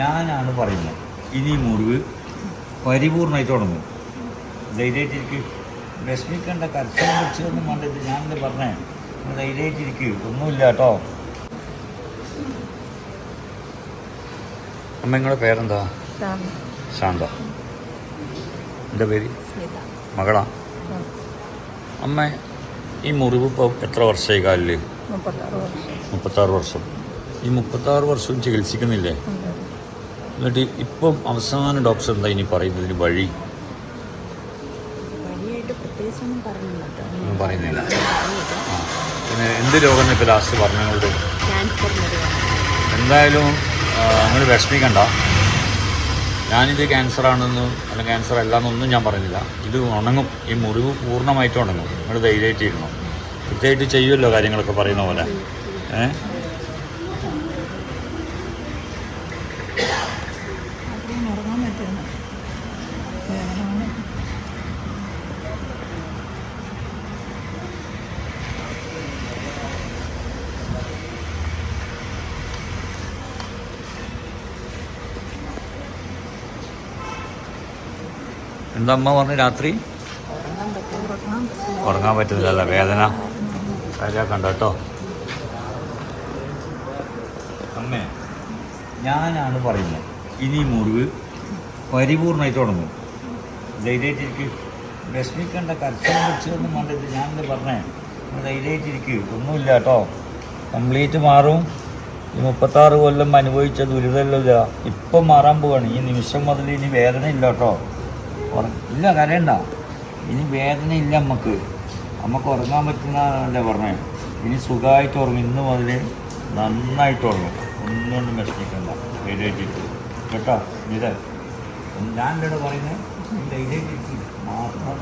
ഞാനാണ് പറയുന്നത്. ഇനി മുറിവ് പരിപൂർണമായിട്ട് തുടങ്ങും. ധൈര്യമായിട്ടിരിക്ക്. വിഷമിക്കേണ്ട കർശനം പിടിച്ചതൊന്നും വേണ്ടത് ഞാനെന്താ പറഞ്ഞേ. ധൈര്യമായിട്ടിരിക്കും. ഒന്നുമില്ല കേട്ടോ. അമ്മ നിങ്ങളുടെ പേരെന്താ? ശാന്ത. എന്റെ പേര്? മകളാ? അമ്മ ഈ മുറിവ് ഇപ്പോൾ എത്ര വർഷമായി കാലിൽ മുപ്പത്താറ് വർഷം. ഈ മുപ്പത്താറ് വർഷവും ചികിത്സിക്കുന്നില്ലേ. എന്നിട്ട് ഇപ്പം അവസാന ഡോക്ടർ എന്താ ഇനി പറയുന്നതിന് വഴി. ഒന്നും പറയുന്നില്ല. പിന്നെ എന്ത് രോഗം ഇപ്പോൾ ലാസ്റ്റ് ഒരു എന്തായാലും നിങ്ങൾ വിഷമിക്കണ്ട. ഞാനിത് ക്യാൻസർ ആണെന്ന് അല്ലെങ്കിൽ ക്യാൻസർ അല്ല എന്നൊന്നും ഞാൻ പറയുന്നില്ല. ഇത് ഉണങ്ങും. ഈ മുറിവ് പൂർണമായിട്ട് ഉണങ്ങും. നിങ്ങൾ ധൈര്യമായിട്ടിരുന്നു കൃത്യമായിട്ട് ചെയ്യുമല്ലോ കാര്യങ്ങളൊക്കെ പറയുന്ന പോലെ. ഏ? എന്താ അമ്മ പറഞ്ഞു രാത്രി? ഉറങ്ങാൻ പറ്റും ഉറങ്ങാൻ പറ്റും ഉറങ്ങാൻ പറ്റുന്നില്ല വേദന കാര്യമാക്കണ്ട കേട്ടോ? അമ്മേ ഞാനാണ് പറയുന്നത് ഇനി മുറിവ് പരിപൂർണമായിട്ട് തുടങ്ങും ധൈര്യമായിട്ടിരിക്കും. വിഷമിക്കേണ്ട കർശനം വെച്ചൊന്നും വേണ്ടത് ഞാനിത് പറഞ്ഞേ. ധൈര്യമായിട്ടിരിക്കും. ഒന്നുമില്ല കേട്ടോ. കംപ്ലീറ്റ് മാറും. ഈ മുപ്പത്താറ് കൊല്ലം അനുഭവിച്ച ദുരിതമല്ല. ഇപ്പം മാറാൻ പോവാണ്. ഈ നിമിഷം മുതൽ ഇനി വേദന ഇല്ല കേട്ടോ. ഇല്ല കരയണ്ട. ഇനി വേദന ഇല്ല നമുക്ക് നമുക്ക് ഉറങ്ങാൻ പറ്റുന്നതല്ലേ പറഞ്ഞേ. ഇനി സുഖമായിട്ട് ഉറങ്ങും. ഇന്ന് മുതൽ നന്നായിട്ട് ഉറങ്ങും. ഒന്നുകൊണ്ടും വിഷമിക്കണ്ട. ധൈര്യമായിട്ടിരിക്കും കേട്ടോ ഇത്. ഞാൻ ഇവിടെ പറയുന്നത് മാറൊക്കെ ഉണ്ട്